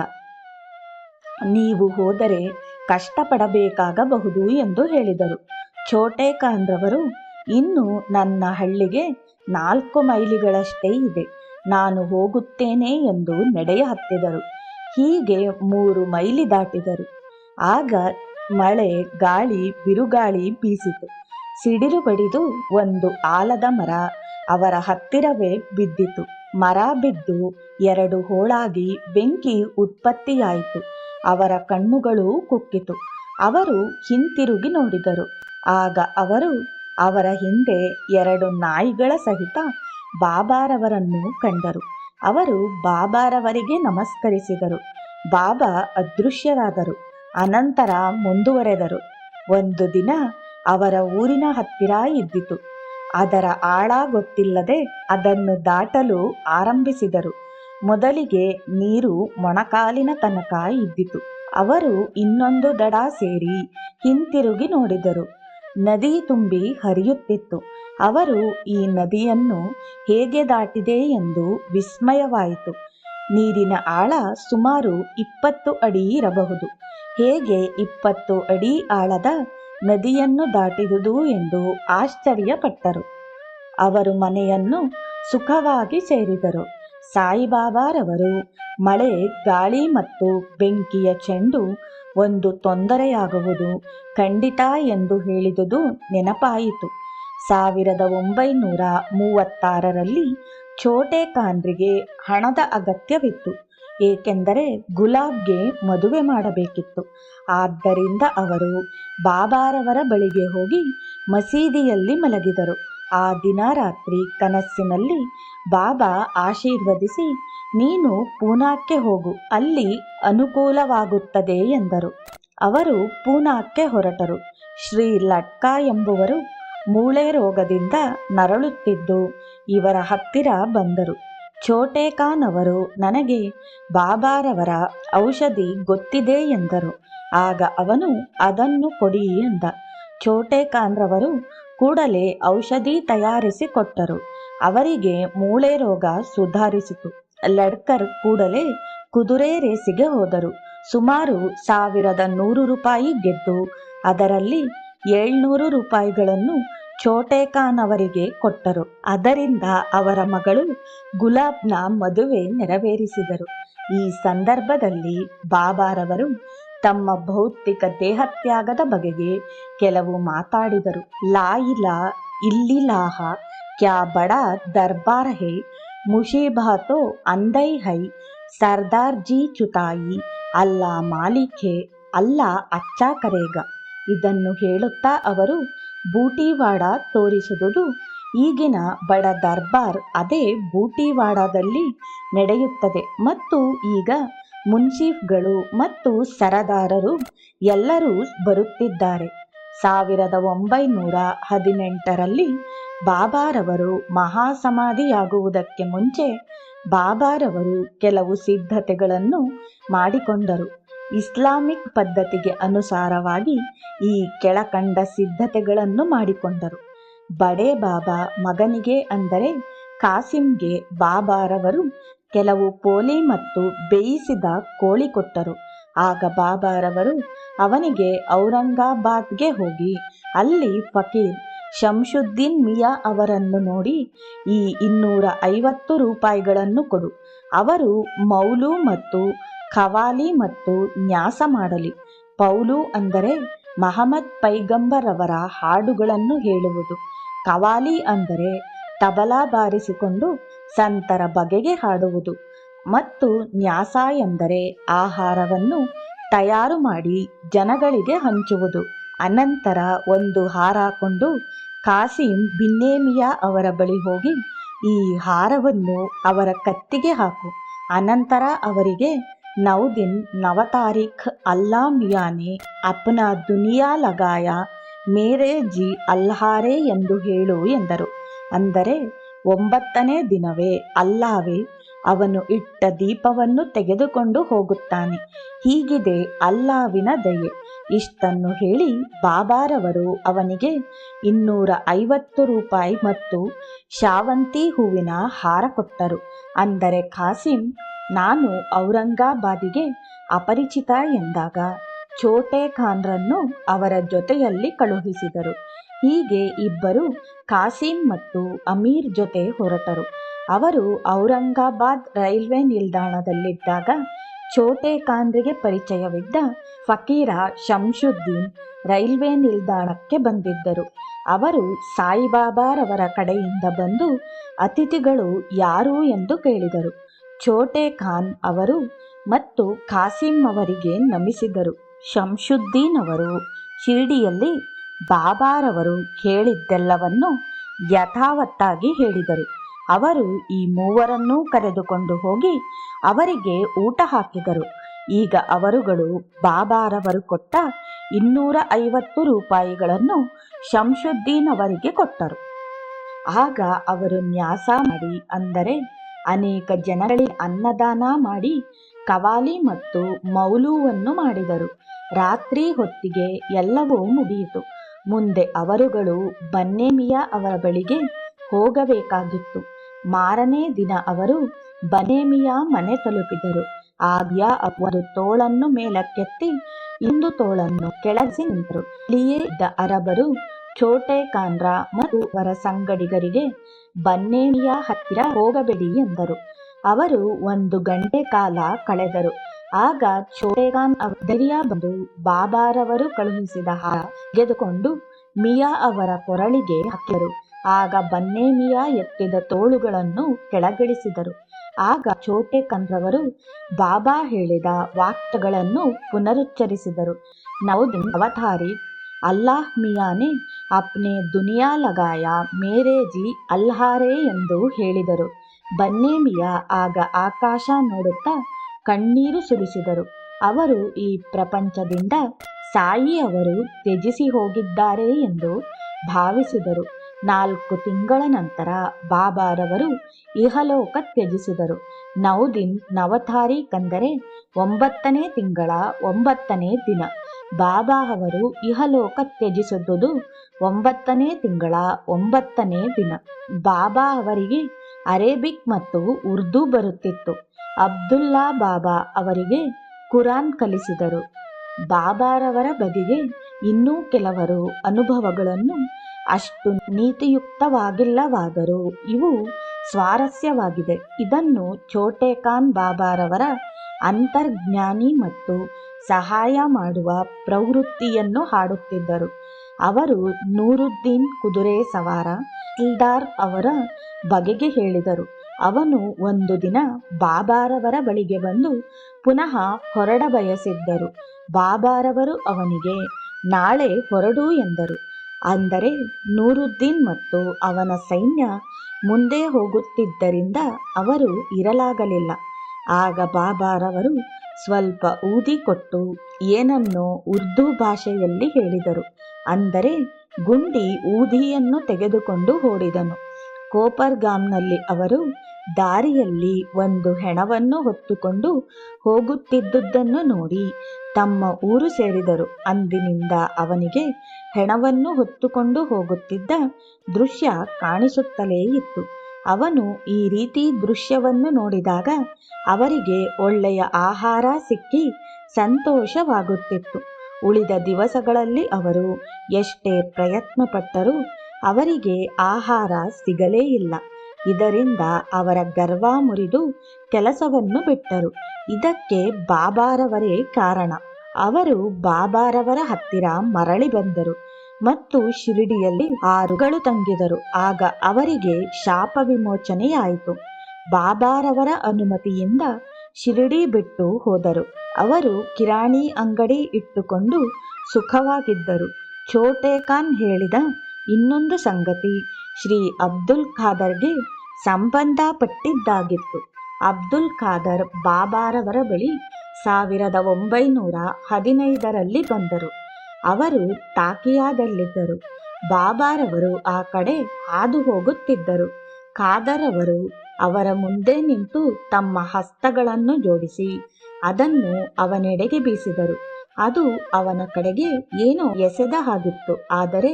ನೀವು ಹೋದರೆ ಕಷ್ಟಪಡಬೇಕಾಗಬಹುದು ಎಂದು ಹೇಳಿದರು. ಛೋಟೆ ಖಾನ್ರವರು ಇನ್ನು ನನ್ನ ಹಳ್ಳಿಗೆ ನಾಲ್ಕು ಮೈಲಿಗಳಷ್ಟೇ ಇದೆ. ನಾನು ಹೋಗುತ್ತೇನೆ ಎಂದು ನಡೆಯ ಹತ್ತಿದರು ಹೀಗೆ ಮೂರು ಮೈಲಿ ದಾಟಿದರು. ಆಗ ಮಳೆ, ಗಾಳಿ, ಬಿರುಗಾಳಿ ಬೀಸಿತು. ಸಿಡಿಲು ಬಡಿದು ಒಂದು ಆಲದ ಮರ ಅವರ ಹತ್ತಿರವೇ ಬಿದ್ದಿತು. ಮರ ಬಿದ್ದು ಎರಡು ಹೋಳಾಗಿ ಬೆಂಕಿ ಉತ್ಪತ್ತಿಯಾಯಿತು. ಅವರ ಕಣ್ಣುಗಳು ಕುಕ್ಕಿತು. ಅವರು ಹಿಂತಿರುಗಿ ನೋಡಿದರು. ಆಗ ಅವರು ಅವರ ಹಿಂದೆ ಎರಡು ನಾಯಿಗಳ ಸಹಿತ ಬಾಬಾರವರನ್ನು ಕಂಡರು. ಅವರು ಬಾಬಾರವರಿಗೆ ನಮಸ್ಕರಿಸಿದರು. ಬಾಬಾ ಅದೃಶ್ಯರಾದರು, ಅನಂತರ ಮುಂದುವರೆದರು. ಒಂದು ದಿನ ಅವರ ಊರಿನ ಹತ್ತಿರ ಇದ್ದಿತು. ಅದರ ಆಳ ಗೊತ್ತಿಲ್ಲದೆ ಅದನ್ನು ದಾಟಲು ಆರಂಭಿಸಿದರು. ಮೊದಲಿಗೆ ನೀರು ಮೊಣಕಾಲಿನ ತನಕ ಇದ್ದಿತು. ಅವರು ಇನ್ನೊಂದು ದಡ ಸೇರಿ ಹಿಂತಿರುಗಿ ನೋಡಿದರು. ನದಿ ತುಂಬಿ ಹರಿಯುತ್ತಿತ್ತು. ಅವರು ಈ ನದಿಯನ್ನು ಹೇಗೆ ದಾಟಿದೆ ಎಂದು ವಿಸ್ಮಯವಾಯಿತು. ನೀರಿನ ಆಳ ಸುಮಾರು ಇಪ್ಪತ್ತು ಅಡಿ ಇರಬಹುದು. ಹೇಗೆ ಇಪ್ಪತ್ತು ಅಡಿ ಆಳದ ನದಿಯನ್ನು ದಾಟಿದುದು ಎಂದು ಆಶ್ಚರ್ಯಪಟ್ಟರು. ಅವರು ಮನೆಯನ್ನು ಸುಖವಾಗಿ ಸೇರಿದರು. ಸಾಯಿಬಾಬಾರವರು ಮಳೆ, ಗಾಳಿ ಮತ್ತು ಬೆಂಕಿಯ ಚೆಂಡು ಒಂದು ತೊಂದರೆಯಾಗುವುದು ಖಂಡಿತ ಎಂದು ಹೇಳಿದುದು ನೆನಪಾಯಿತು. ಸಾವಿರದ ಒಂಬೈನೂರ ಮೂವತ್ತಾರರಲ್ಲಿ ಛೋಟೆ ಖಾನ್ರಿಗೆ ಹಣದ ಅಗತ್ಯವಿತ್ತು. ಏಕೆಂದರೆ ಗುಲಾಬ್ಗೆ ಮದುವೆ ಮಾಡಬೇಕಿತ್ತು. ಆದ್ದರಿಂದ ಅವರು ಬಾಬಾರವರ ಬಳಿಗೆ ಹೋಗಿ ಮಸೀದಿಯಲ್ಲಿ ಮಲಗಿದರು. ಆ ದಿನ ರಾತ್ರಿ ಕನಸಿನಲ್ಲಿ ಬಾಬಾ ಆಶೀರ್ವದಿಸಿ ನೀನು ಪೂನಾಕ್ಕೆ ಹೋಗು, ಅಲ್ಲಿ ಅನುಕೂಲವಾಗುತ್ತದೆ ಎಂದರು. ಅವರು ಪೂನಾಕ್ಕೆ ಹೊರಟರು. ಶ್ರೀ ಲಟ್ಕಾ ಎಂಬುವರು ಮೂಳೆ ರೋಗದಿಂದ ನರಳುತ್ತಿದ್ದು ಇವರ ಹತ್ತಿರ ಬಂದರು. ಛೋಟೆ ಅವರು ನನಗೆ, ಬಾಬಾರವರ ಔಷಧಿ ಗೊತ್ತಿದೆ ಎಂದರು. ಆಗ ಅವನು ಅದನ್ನು ಕೊಡಿ ಎಂದ. ಛೋಟೆ ಖಾನ್ರವರು ಕೂಡಲೇ ಔಷಧಿ ತಯಾರಿಸಿ ಕೊಟ್ಟರು. ಅವರಿಗೆ ಮೂಳೆ ರೋಗ ಸುಧಾರಿಸಿತು. ಲಡ್ಕರ್ ಕೂಡಲೇ ಕುದುರೆ ರೇಸಿಗೆ ಹೋದರು. ಸುಮಾರು ಸಾವಿರದ ನೂರು ರೂಪಾಯಿ ಗೆದ್ದು, ಅದರಲ್ಲಿ ಏಳ್ನೂರು ರೂಪಾಯಿಗಳನ್ನು ಛೋಟೆ ಅವರಿಗೆ ಕೊಟ್ಟರು. ಅದರಿಂದ ಅವರ ಮಗಳು ಗುಲಾಬ್ನ ಮದುವೆ ನೆರವೇರಿಸಿದರು. ಈ ಸಂದರ್ಭದಲ್ಲಿ ಬಾಬಾರವರು ತಮ್ಮ ಭೌತಿಕ ದೇಹತ್ಯಾಗದ ಬಗೆಗೆ ಕೆಲವು ಮಾತಾಡಿದರು. ಲಾಯಿಲಾ ಇಲ್ಲಿ ಇಲ್ಲಿಲಾಹ ಕ್ಯಾ ಬಡ ದರ್ಬಾರ್ ಹೇ ಮುಷೀಬಾತೋ ಅಂದೈ ಹೈ, ಸರ್ದಾರ್ ಜಿ ಚುತಾಯಿ, ಅಲ್ಲಾ ಮಾಲೀಕೆ, ಅಲ್ಲ ಅಚ್ಚಾ ಕರೇಗ. ಇದನ್ನು ಹೇಳುತ್ತಾ ಅವರು ಬೂಟಿವಾಡ ತೋರಿಸುವುದು ಈಗಿನ ಬಡ ದರ್ಬಾರ್ ಅದೇ ಬೂಟಿವಾಡದಲ್ಲಿ ನಡೆಯುತ್ತದೆ. ಮತ್ತು ಈಗ ಮುನ್ಸೀಫ್ಗಳು ಮತ್ತು ಸರದಾರರು ಎಲ್ಲರೂ ಬರುತ್ತಿದ್ದಾರೆ. ಸಾವಿರದ ಒಂಬೈನೂರ ಹದಿನೆಂಟರಲ್ಲಿ ಬಾಬಾರವರು ಮಹಾಸಮಾಧಿಯಾಗುವುದಕ್ಕೆ ಮುಂಚೆ ಬಾಬಾರವರು ಕೆಲವು ಸಿದ್ಧತೆಗಳನ್ನು ಮಾಡಿಕೊಂಡರು. ಇಸ್ಲಾಮಿಕ್ ಪದ್ಧತಿಗೆ ಅನುಸಾರವಾಗಿ ಈ ಕೆಳಕಂಡ ಸಿದ್ಧತೆಗಳನ್ನು ಮಾಡಿಕೊಂಡರು. ಬಡೇ ಬಾಬಾ ಮಗನಿಗೆ ಅಂದರೆ ಕಾಸಿಂಗೆ ಬಾಬಾರವರು ಕೆಲವು ಪೋಲಿ ಮತ್ತು ಬೇಯಿಸಿದ ಕೋಳಿ ಕೊಟ್ಟರು. ಆಗ ಬಾಬಾರವರು ಅವನಿಗೆ ಔರಂಗಾಬಾದ್ಗೆ ಹೋಗಿ ಅಲ್ಲಿ ಫಕೀರ್ ಶಂಶುದ್ದೀನ್ ಮಿಯಾ ಅವರನ್ನು ನೋಡಿ, ಈ ಇನ್ನೂರ ಐವತ್ತು ರೂಪಾಯಿಗಳನ್ನು ಕೊಡು. ಅವರು ಮೌಲು ಮತ್ತು ಖವಾಲಿ ಮತ್ತು ನ್ಯಾಸ ಮಾಡಲಿ. ಪೌಲು ಅಂದರೆ ಮಹಮ್ಮದ್ ಪೈಗಂಬರವರ ಹಾಡುಗಳನ್ನು ಹೇಳುವುದು. ಕವಾಲಿ ಅಂದರೆ ತಬಲಾ ಬಾರಿಸಿಕೊಂಡು ಸಂತರ ಬಗೆಗೆ ಹಾಡುವುದು. ಮತ್ತು ನ್ಯಾಸ ಎಂದರೆ ಆಹಾರವನ್ನು ತಯಾರು ಮಾಡಿ ಜನಗಳಿಗೆ ಹಂಚುವುದು. ಅನಂತರ ಒಂದು ಹಾರಾಕೊಂಡು ಕಾಸಿಂ ಬಿನ್ನೇಮಿಯಾ ಅವರ ಬಳಿ ಹೋಗಿ, ಈ ಹಾರವನ್ನು ಅವರ ಕತ್ತಿಗೆ ಹಾಕು. ಅನಂತರ ಅವರಿಗೆ, ನೌದಿನ್ ನವ ತಾರೀಖ್ ಅಲ್ಲಾ ಮಿಯಾನೆ ಅಪ್ನ ದುನಿಯಾ ಲಗಾಯ ಮೇರೆ ಜಿ ಅಲ್ಹಾರೆ ಎಂದು ಹೇಳು ಎಂದರು. ಅಂದರೆ, ಒಂಬತ್ತನೇ ದಿನವೇ ಅಲ್ಲಾವೇ ಅವನು ಇಟ್ಟ ದೀಪವನ್ನು ತೆಗೆದುಕೊಂಡು ಹೋಗುತ್ತಾನೆ. ಹೀಗಿದೆ ಅಲ್ಲಾವಿನ ದಯೆ. ಇಷ್ಟನ್ನು ಹೇಳಿ ಬಾಬಾರವರು ಅವನಿಗೆ ಇನ್ನೂರ ಐವತ್ತು ರೂಪಾಯಿ ಮತ್ತು ಶಾವಂತಿ ಹೂವಿನ ಹಾರ ಕೊಟ್ಟರು. ಅಂದರೆ ಖಾಸಿಂ, ನಾನು ಔರಂಗಾಬಾದಿಗೆ ಅಪರಿಚಿತ ಎಂದಾಗ ಛೋಟೆ ಖಾನ್ರನ್ನು ಅವರ ಜೊತೆಯಲ್ಲಿ ಕಳುಹಿಸಿದರು. ಹೀಗೆ ಇಬ್ಬರು ಖಾಸಿಂ ಮತ್ತು ಅಮೀರ್ ಜೊತೆ ಹೊರಟರು. ಅವರು ಔರಂಗಾಬಾದ್ ರೈಲ್ವೆ ನಿಲ್ದಾಣದಲ್ಲಿದ್ದಾಗ ಛೋಟೆ ಕಾಂದ್ರಿಗೆ ಪರಿಚಯವಿದ್ದ ಫಕೀರ ಶಂಶುದ್ದೀನ್ ರೈಲ್ವೆ ನಿಲ್ದಾಣಕ್ಕೆ ಬಂದಿದ್ದರು. ಅವರು ಸಾಯಿಬಾಬಾರವರ ಕಡೆಯಿಂದ ಬಂದು ಅತಿಥಿಗಳು ಯಾರು ಎಂದು ಕೇಳಿದರು. ಛೋಟೆ ಖಾನ್ ಅವರು ಮತ್ತು ಖಾಸಿಂ ಅವರಿಗೆ ನಮಿಸಿದರು. ಶಂಶುದ್ದೀನ್ ಅವರು ಶಿರ್ಡಿಯಲ್ಲಿ ಬಾಬಾರವರು ಕೇಳಿದ್ದೆಲ್ಲವನ್ನು ಯಥಾವತ್ತಾಗಿ ಹೇಳಿದರು. ಅವರು ಈ ಮೂವರನ್ನೂ ಕರೆದುಕೊಂಡು ಹೋಗಿ ಅವರಿಗೆ ಊಟ ಹಾಕಿದರು. ಈಗ ಅವರುಗಳು ಬಾಬಾರವರು ಕೊಟ್ಟ ಇನ್ನೂರ ಐವತ್ತು ರೂಪಾಯಿಗಳನ್ನು ಶಂಶುದ್ದೀನ್ ಅವರಿಗೆ ಕೊಟ್ಟರು. ಆಗ ಅವರು ನ್ಯಾಸ ಮಾಡಿ ಅಂದರೆ ಅನೇಕ ಜನಗಳಿಗೆ ಅನ್ನದಾನ ಮಾಡಿ ಕವಾಲಿ ಮತ್ತು ಮೌಲುವನ್ನು ಮಾಡಿದರು. ರಾತ್ರಿ ಹೊತ್ತಿಗೆ ಎಲ್ಲವೂ ಮುಗಿಯಿತು. ಮುಂದೆ ಅವರುಗಳು ಬನ್ನೇಮಿಯಾ ಅವರ ಬಳಿಗೆ ಹೋಗಬೇಕಾಗಿತ್ತು. ಮಾರನೇ ದಿನ ಅವರು ಬನೇಮಿಯ ಮನೆ ತಲುಪಿದರು. ಆದ್ಯ ಅವರು ತೋಳನ್ನು ಮೇಲಕ್ಕೆತ್ತಿ ಇಂದು ತೋಳನ್ನು ಕೆಳಗಿಸಿ ನಿಂತರು. ಇಲ್ಲಿಯೇ ಇದ್ದ ಅರಬರು ಛೋಟೆ ಕಾನ್ರ ಮತ್ತು ಅವರ ಸಂಗಡಿಗರಿಗೆ ಬನ್ನೇಮಿಯ ಹತ್ತಿರ ಹೋಗಬೇಡಿ ಎಂದರು. ಅವರು ಒಂದು ಗಂಟೆ ಕಾಲ ಕಳೆದರು. ಆಗ ಚೋಟೆಗಾನ್ ಧೈರ್ಯ ಬಂದು ಬಾಬಾರವರು ಕಳುಹಿಸಿದ ಹಾರ ತೆಗೆದುಕೊಂಡು ಮಿಯಾ ಅವರ ಕೊರಳಿಗೆ ಹಾಕಿದರು. ಆಗ ಬನ್ನೇಮಿಯ ಎತ್ತಿದ ತೋಳುಗಳನ್ನು ಕೆಳಗಿಳಿಸಿದರು. ಆಗ ಚೋಟೆ ಕಂದ್ರವರು ಬಾಬಾ ಹೇಳಿದ ವಾಕ್ಯಗಳನ್ನು ಪುನರುಚ್ಚರಿಸಿದರು. ನೌದಿನ್ ಅವತಾರಿ ಅಲ್ಲಾಹ್ ಮಿಯಾನೆ, ಅಪ್ನೆ ದುನಿಯಾ ಲಗಾಯ, ಮೇರೆ ಜಿ ಅಲ್ಹಾರೆ ಎಂದು ಹೇಳಿದರು. ಬನ್ನೇ ಮಿಯಾ ಆಗ ಆಕಾಶ ನೋಡುತ್ತಾ ಕಣ್ಣೀರು ಸುರಿಸಿದರು. ಅವರು ಈ ಪ್ರಪಂಚದಿಂದ ಸಾಯಿ ಅವರು ತ್ಯಜಿಸಿ ಹೋಗಿದ್ದಾರೆ ಎಂದು ಭಾವಿಸಿದರು. ನಾಲ್ಕು ತಿಂಗಳ ನಂತರ ಬಾಬಾರವರು ಇಹಲೋಕ ತ್ಯಜಿಸಿದರು. ನವದಿನ್ ನವತಾರಿ ಕಂದರೆ ಒಂಬತ್ತನೇ ತಿಂಗಳ ಒಂಬತ್ತನೇ ದಿನ. ಬಾಬಾ ಅವರು ಇಹಲೋಕ ತ್ಯಜಿಸಿದುದು ಒಂಬತ್ತನೇ ತಿಂಗಳ ಒಂಬತ್ತನೇ ದಿನ. ಬಾಬಾ ಅವರಿಗೆ ಅರೇಬಿಕ್ ಮತ್ತು ಉರ್ದು ಬರುತ್ತಿತ್ತು. ಅಬ್ದುಲ್ಲಾ ಬಾಬಾ ಅವರಿಗೆ ಕುರಾನ್ ಕಲಿಸಿದರು. ಬಾಬಾರವರ ಬಗೆಗೆ ಇನ್ನೂ ಕೆಲವರು ಅನುಭವಗಳನ್ನು ಅಷ್ಟು ನೀತಿಯುಕ್ತವಾಗಿಲ್ಲವಾದರೂ ಇವು ಸ್ವಾರಸ್ಯವಾಗಿದೆ. ಇದನ್ನು ಛೋಟೆ ಖಾನ್ ಬಾಬಾರವರ ಅಂತರ್ಜ್ಞಾನಿ ಮತ್ತು ಸಹಾಯ ಮಾಡುವ ಪ್ರವೃತ್ತಿಯನ್ನು ಹಾಡುತ್ತಿದ್ದರು. ಅವರು ನೂರುದ್ದೀನ್ ಕುದುರೆ ಸವಾರ ಇಲ್ದಾರ್ ಅವರ ಬಗೆಗೆ ಹೇಳಿದರು. ಅವನು ಒಂದು ದಿನ ಬಾಬಾರವರ ಬಳಿಗೆ ಬಂದು ಪುನಃ ಹೊರಡ ಬಯಸಿದ್ದರು ಬಾಬಾರವರು ಅವನಿಗೆ, ನಾಳೆ ಹೊರಡು ಎಂದರು. ಅಂದರೆ ನೂರುದ್ದೀನ್ ಮತ್ತು ಅವನ ಸೈನ್ಯ ಮುಂದೆ ಹೋಗುತ್ತಿದ್ದರಿಂದ ಅವರು ಇರಲಾಗಲಿಲ್ಲ. ಆಗ ಬಾಬಾರವರು ಸ್ವಲ್ಪ ಊದಿ ಕೊಟ್ಟು ಏನನ್ನೋ ಉರ್ದು ಭಾಷೆಯಲ್ಲಿ ಹೇಳಿದರು. ಅಂದರೆ ಗುಂಡಿ ಊದಿಯನ್ನು ತೆಗೆದುಕೊಂಡು ಓಡಿದನು. ಕೋಪರ್ಗಾಮ್ನಲ್ಲಿ ಅವರು ದಾರಿಯಲ್ಲಿ ಒಂದು ಹೆಣವನ್ನು ಹೊತ್ತುಕೊಂಡು ಹೋಗುತ್ತಿದ್ದುದನ್ನು ನೋಡಿ ತಮ್ಮ ಊರು ಸೇರಿದರು. ಅಂದಿನಿಂದ ಅವನಿಗೆ ಹೆಣವನ್ನು ಹೊತ್ತುಕೊಂಡು ಹೋಗುತ್ತಿದ್ದ ದೃಶ್ಯ ಕಾಣಿಸುತ್ತಲೇ ಇತ್ತು. ಅವನು ಈ ರೀತಿ ದೃಶ್ಯವನ್ನು ನೋಡಿದಾಗ ಅವರಿಗೆ ಒಳ್ಳೆಯ ಆಹಾರ ಸಿಕ್ಕಿ ಸಂತೋಷವಾಗುತ್ತಿತ್ತು. ಉಳಿದ ದಿವಸಗಳಲ್ಲಿ ಅವರು ಎಷ್ಟೇ ಪ್ರಯತ್ನಪಟ್ಟರೂ ಅವರಿಗೆ ಆಹಾರ ಸಿಗಲೇ ಇಲ್ಲ. ಇದರಿಂದ ಅವರ ಗರ್ವ ಮುರಿದು ಕೆಲಸವನ್ನು ಬಿಟ್ಟರು. ಇದಕ್ಕೆ ಬಾಬಾರವರೇ ಕಾರಣ. ಅವರು ಬಾಬಾರವರ ಹತ್ತಿರ ಮರಳಿ ಬಂದರು ಮತ್ತು ಶಿರಡಿಯಲ್ಲಿ ಆರುಗಳು ತಂಗಿದರು. ಆಗ ಅವರಿಗೆ ಶಾಪ ವಿಮೋಚನೆಯಾಯಿತು. ಬಾಬಾರವರ ಅನುಮತಿಯಿಂದ ಶಿರಡಿ ಬಿಟ್ಟು ಹೋದರು. ಅವರು ಕಿರಾಣಿ ಅಂಗಡಿ ಇಟ್ಟುಕೊಂಡು ಸುಖವಾಗಿದ್ದರು. ಛೋಟೆ ಖಾನ್ ಹೇಳಿದ ಇನ್ನೊಂದು ಸಂಗತಿ ಶ್ರೀ ಅಬ್ದುಲ್ ಖಾದರ್ಗೆ ಸಂಬಂಧಪಟ್ಟಿದ್ದಾಗಿತ್ತು. ಅಬ್ದುಲ್ ಖಾದರ್ ಬಾಬಾರವರ ಬಳಿ ಸಾವಿರದ ಒಂಬೈನೂರ ಹದಿನೈದರಲ್ಲಿ ಬಂದರು. ಅವರು ತಾಕಿಯಾದಲ್ಲಿದ್ದರು. ಬಾಬಾರವರು ಆ ಕಡೆ ಹಾದು ಹೋಗುತ್ತಿದ್ದರು. ಖಾದರವರು ಅವರು ಮುಂದೆ ನಿಂತು ತಮ್ಮ ಹಸ್ತಗಳನ್ನು ಜೋಡಿಸಿ ಅದನ್ನು ಅವನೆಡೆಗೆ ಬೀಸಿದರು. ಅದು ಅವನ ಕಡೆಗೆ ಏನೋ ಎಸೆದ ಹಾಗಿತ್ತು. ಆದರೆ